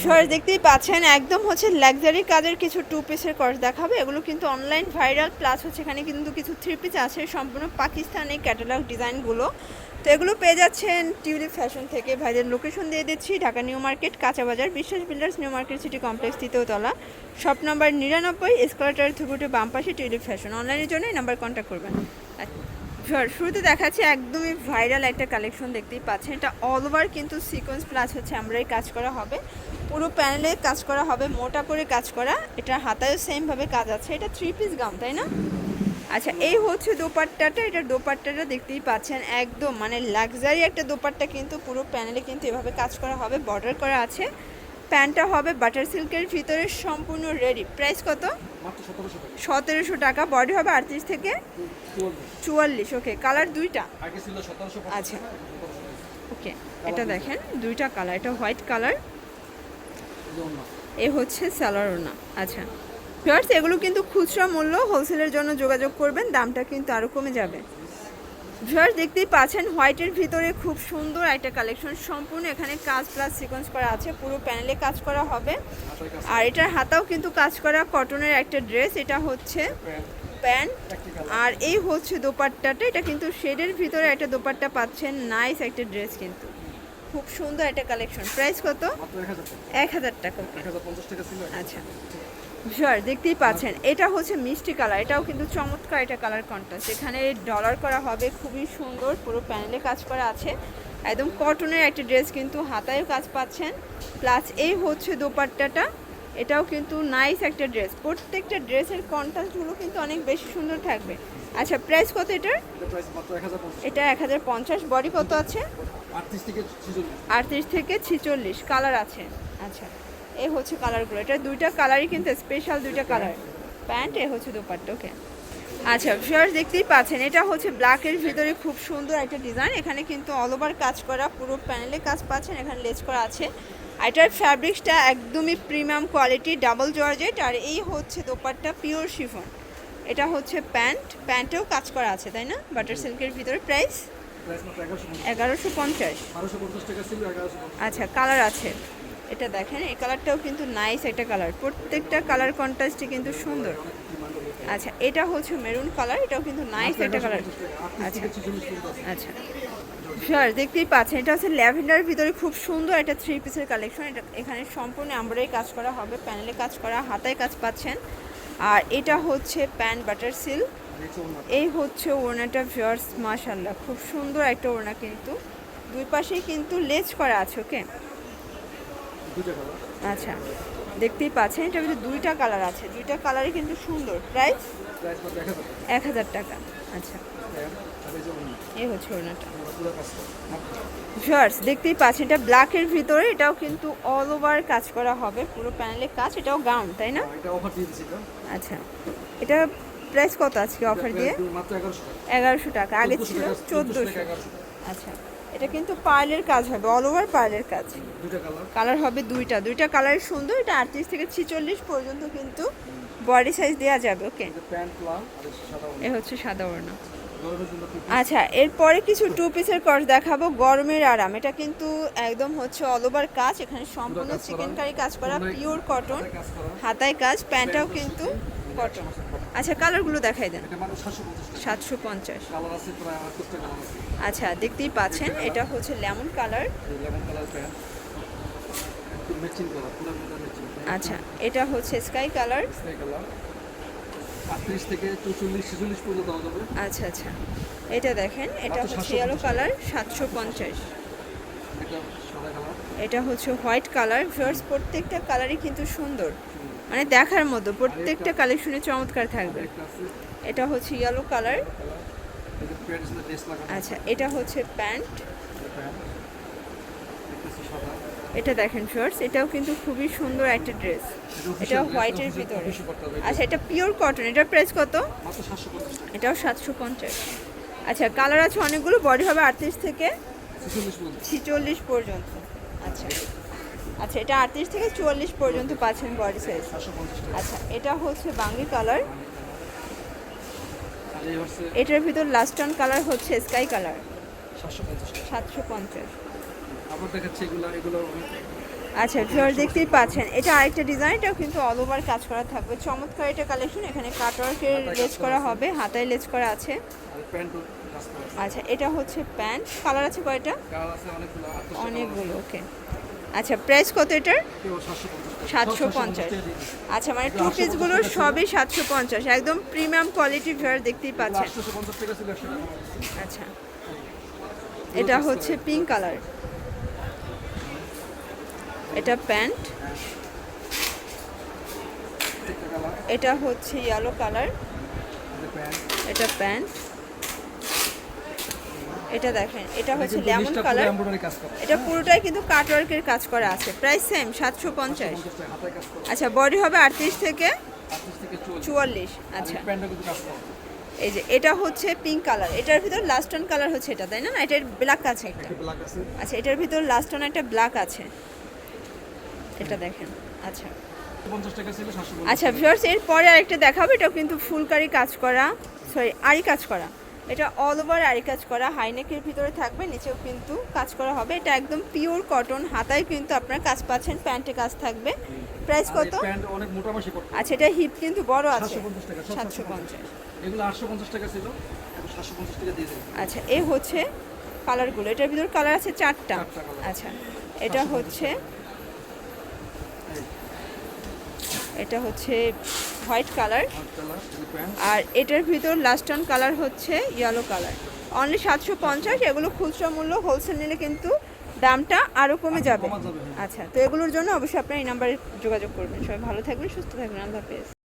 সর দেখতেই পাচ্ছেন, একদম হচ্ছে লাক্সারি কাজের কিছু টু পিসের কর্স দেখাবে। এগুলো কিন্তু অনলাইন ভাইরাল প্লাস হচ্ছে এখানে কিন্তু কিছু থ্রি পিস আছে, সম্পূর্ণ পাকিস্তানি ক্যাটালগ ডিজাইনগুলো তো এগুলো পেয়ে যাচ্ছেন টিউলিপ ফ্যাশন থেকে। ভাইদের লোকেশন দিয়ে দিচ্ছি, ঢাকা নিউ মার্কেট, কাঁচা বাজার, Biswas builders new market city complex তৃতীয় তলা। শপ নাম্বার নিরানব্বই এসকালেটার থুকুটে বাম পাশে টিউলিপ ফ্যাশন অনলাইনের জন্য এই নাম্বার কন্ট্যাক্ট করবেন। শুরুতে দেখাচ্ছি, একদমই ভাইরাল একটা কালেকশন দেখতেই পাচ্ছেন। এটা অল ওভার কিন্তু সিকোয়েন্স প্লাস হচ্ছে আমরাই কাজ করা হবে। পুরো প্যানেলে কাজ করা হবে মোটা করে কাজ করা। এটা হাতায়ও সেমভাবে কাজ আছে। এটা থ্রি পিস গাম তাই না? আচ্ছা এই হচ্ছে দোপাট্টাটা। এটা দোপাট্টাটা দেখতেই পাচ্ছেন একদম মানে লাক্সারি একটা দোপাট্টা কিন্তু পুরো প্যানেলে কিন্তু এভাবে কাজ করা হবে বর্ডার করা আছে। প্যান্টটা হবে বাটার সিল্কের ভিতরে সম্পূর্ণ রেডি প্রাইস কত? সতেরোশো টাকা। বডি হবে আটত্রিশ থেকে চুয়াল্লিশ ওকে কালার দুইটা? আচ্ছা। ওকে এটা দেখেন দুইটা কালার এটা হোয়াইট কালার এ হচ্ছে স্যালারোনা আচ্ছা। ফিয়ার্স এগুলো কিন্তু খুচরা মূল্য হোলসেলের জন্য যোগাযোগ করবেন, দামটা কিন্তু আরও কমে যাবে। ভিউয়ার্স দেখতেই পাচ্ছেন হোয়াইটের ভিতরে খুব সুন্দর একটা কালেকশন সম্পূর্ণ এখানে কাজ প্লাস সিকোয়েন্স করা আছে, পুরো প্যানেলে কাজ করা হবে। আর এটার হাতাও কিন্তু কাজ করা কটনের একটা ড্রেস এটা হচ্ছে প্যান্ট। আর এই হচ্ছে দোপাট্টাটা, এটা কিন্তু শেডের ভিতরে একটা দোপাট্টা পাচ্ছেন নাইস একটা ড্রেস কিন্তু। খুব সুন্দর একটা কালেকশন। প্রাইস কত? এক হাজার টাকা। আচ্ছা। শিওর দেখতেই পাচ্ছেন। এটা হচ্ছে মিষ্টি কালার। এটাও কিন্তু চমৎকার এটা কালার কন্ট্রাস্ট এখানে ডলার করা হবে খুবই সুন্দর। পুরো প্যানেলে কাজ করা আছে। একদম কটনের একটা ড্রেস কিন্তু হাতায়ও কাজ পাচ্ছেন। প্লাস এই হচ্ছে দোপাট্টাটা। এটাও কিন্তু নাইস একটা ড্রেস প্রত্যেকটা ড্রেসের কন্ট্রাস্টগুলো কিন্তু অনেক বেশি সুন্দর থাকবে। আচ্ছা প্রাইস কত এটার? এটা এক হাজার পঞ্চাশ। বডি কত আছে? আটত্রিশ থেকে ছিচল্লিশ। কালার আছে। আচ্ছা এই হচ্ছে কালারগুলো এটা দুইটা কালারই কিন্তু স্পেশাল দুইটা কালার প্যান্ট এ হচ্ছে দোপাট্টা ওকে আচ্ছা ফিয়ার্স দেখতেই পাচ্ছেন এটা হচ্ছে ব্ল্যাকের ভিতরে খুব সুন্দর একটা ডিজাইন এখানে কিন্তু অল ওভার কাজ করা পুরো প্যানেলে কাজ পাচ্ছেন এখানে লেস করা আছে। আর এটার ফ্যাব্রিক্সটা একদমই প্রিমিয়াম কোয়ালিটি ডাবল জর্জেট আর এই হচ্ছে দোপাট্টা পিওর শিফন এটা হচ্ছে প্যান্ট প্যান্টেও কাজ করা আছে তাই না? বাটার সিল্কের ভিতরে প্রাইস এগারোশো পঞ্চাশ। আচ্ছা কালার আছে। এটা দেখেন এই কালারটাও কিন্তু নাইস একটা কালার প্রত্যেকটা কালার কন্ট্রাস্টই কিন্তু সুন্দর। আচ্ছা এটা হচ্ছে মেরুন কালার এটাও কিন্তু নাইস একটা কালার আচ্ছা। আচ্ছা। শিওর দেখতেই পাচ্ছেন এটা হচ্ছে ল্যাভেন্ডারের ভিতরে খুব সুন্দর একটা থ্রি পিসের কালেকশন এটা এখানে সম্পূর্ণ আমরাই কাজ করা হবে প্যানেলে কাজ করা হাতায় কাজ পাচ্ছেন। আর এটা হচ্ছে প্যান বাটার সিল্ক এই হচ্ছে ওড়নাটা ভিওর্স মাশাল্লাহ খুব সুন্দর একটা ওড়না কিন্তু। দুই পাশেই কিন্তু লেজ করা আছে ওকে? আচ্ছা দেখতেই পাচ্ছেন এটা ভিতরে দুইটা কালার আছে। দুইটা কালারই কিন্তু সুন্দর প্রাইস এক হাজার টাকা। আচ্ছা। এই যে ওড়না। এই হচ্ছে ওড়নাটা। শার্টস দেখতেই পাচ্ছেন এটা ব্ল্যাকের ভিতরে এটাও কিন্তু অল ওভার কাজ করা হবে। পুরো প্যানেলে কাজ এটাও গাউন তাই না? এটা আচ্ছা এটা প্রাইস কত আজকে অফার দিয়ে? মাত্র এগারোশো টাকা। আগে ছিল চোদ্দোশো আচ্ছা। এটা কিন্তু পার্লের কাজ হবে অল ওভার পার্লের কাজ। কালার কালার হবে দুইটা। দুইটা কালার সুন্দর এটা আটত্রিশ থেকে ছিচল্লিশ পর্যন্ত কিন্তু বডি সাইজ দেওয়া যাবে ওকে। এ হচ্ছে সাদা ওড়না খুব আচ্ছা এরপরে কিছু টু পিসের কর্স দেখাবো গরমের আরাম। এটা কিন্তু একদম হচ্ছে অল ওভার কাজ এখানে সম্পূর্ণ চিকেন কারি কাজ করা পিওর কটন হাতায় কাজ প্যান্টটাও কিন্তু কটন আচ্ছা কালারগুলো দেখাই দেন। সাতশো পঞ্চাশ আচ্ছা দেখতেই পাচ্ছেন এটা হচ্ছে লেমন কালার আচ্ছা এটা হচ্ছে স্কাই কালার থেকে পর্যন্ত আচ্ছা আচ্ছা। এটা দেখেন এটা হচ্ছে 750 ইয়েলো কালার সাতশো পঞ্চাশ। এটা হচ্ছে হোয়াইট কালার। ভিউয়ার্স, প্রত্যেকটা কালারই কিন্তু সুন্দর। মানে দেখার মতো, প্রত্যেকটা কালেকশনে চমৎকার থাকবে। এটা হচ্ছে ইয়েলো কালার আচ্ছা এটা হচ্ছে প্যান্ট। এটা দেখেন শর্টস এটাও কিন্তু খুবই সুন্দর একটা ড্রেস। এটা হোয়াইটের ভিতরে। আচ্ছা এটা পিওর কটন এটার প্রাইস কত? এটাও সাতশো পঞ্চাশ। আচ্ছা কালার আছে অনেকগুলো বডি হবে আটত্রিশ থেকে ছিচল্লিশ পর্যন্ত। আচ্ছা। আচ্ছা এটা আটত্রিশ থেকে চুয়াল্লিশ পর্যন্ত পাচ্ছেন বডি সাইজ আচ্ছা এটা হচ্ছে বাঙ্গি কালার এটার ভিতর লাস্ট অন কালার হচ্ছে স্কাই কালার সাতশো পঞ্চাশ। আচ্ছা ভিউয়ার দেখতেই পাচ্ছেন। এটা আরেকটা ডিজাইন এটাও কিন্তু অল ওভার কাজ করা থাকবে। চমৎকার এটা কালেকশন এখানে কাটওয়ার্কের লেজ করা হবে হাতায় লেজ করা আছে। আচ্ছা এটা হচ্ছে প্যান্ট। কালার আছে কয়টা? অনেকগুলো ওকে। আচ্ছা প্রাইস কত এটার? সাতশো পঞ্চাশ। আচ্ছা মানে টু পিসগুলোর সবই সাতশো পঞ্চাশ। একদম প্রিমিয়াম কোয়ালিটি ভিউয়ার দেখতেই পাচ্ছেন। আচ্ছা। এটা হচ্ছে পিঙ্ক কালার এটা প্যান্ট। এটা হচ্ছে ইয়েলো কালার এটা প্যান্ট। এটা দেখেন এটা হচ্ছে লেমন কালার এটা পুরোটাই কিন্তু কাটওয়ার্কের কাজ করা আছে। প্রাইস সেম সাতশো পঞ্চাশ। আচ্ছা বডি হবে আটত্রিশ থেকে চুয়াল্লিশ। আচ্ছা। এই যে এটা হচ্ছে পিঙ্ক কালার এটার ভিতর লাস্ট অন কালার হচ্ছে এটা তাই না? এটার ব্ল্যাক আছে একটা। আচ্ছা এটার ভিতর লাস্ট অন একটা ব্ল্যাক আছে। এটা দেখেন আচ্ছা। আচ্ছা ভিউয়ার্স এর পরে আরেকটা দেখাবো এটাও কিন্তু ফুলকারি কাজ করা। সরি আরি কাজ করা। এটা অল ওভার আরি কাজ করা। হাইনেকের ভিতরে থাকবে নিচেও কিন্তু কাজ করা হবে। এটা একদম পিওর কটন হাতায় কিন্তু আপনার কাজ পাচ্ছেন প্যান্টে কাজ থাকবে। প্রাইস কত? প্যান্ট অনেক মোটা মাসি করতে আচ্ছা এটা হিপ কিন্তু বড় আছে। 750 টাকা, সাতশো 750 পঞ্চাশ। এগুলো আটশো পঞ্চাশ টাকা ছিল এখন সাতশো পঞ্চাশ টাকা দিয়ে দেবো আচ্ছা এ হচ্ছে কালারগুলো এটার ভিতর কালার আছে চারটা। আচ্ছা এটা হচ্ছে এই, এটা হচ্ছে হোয়াইট কালার। আর এটার ভিতর লাস্ট অন কালার হচ্ছে ইয়েলো কালার অনলি সাতশো পঞ্চাশ এগুলো খুচরা মূল্য হোলসেল নিলে কিন্তু দামটা আরও কমে যাবে। কমা যাবে, হ্যাঁ। আচ্ছা তো এগুলোর জন্য অবশ্যই আপনার এই নাম্বারে যোগাযোগ করবেন। সবাই ভালো থাকবেন সুস্থ থাকবেন। আল্লাহ হাফেজ।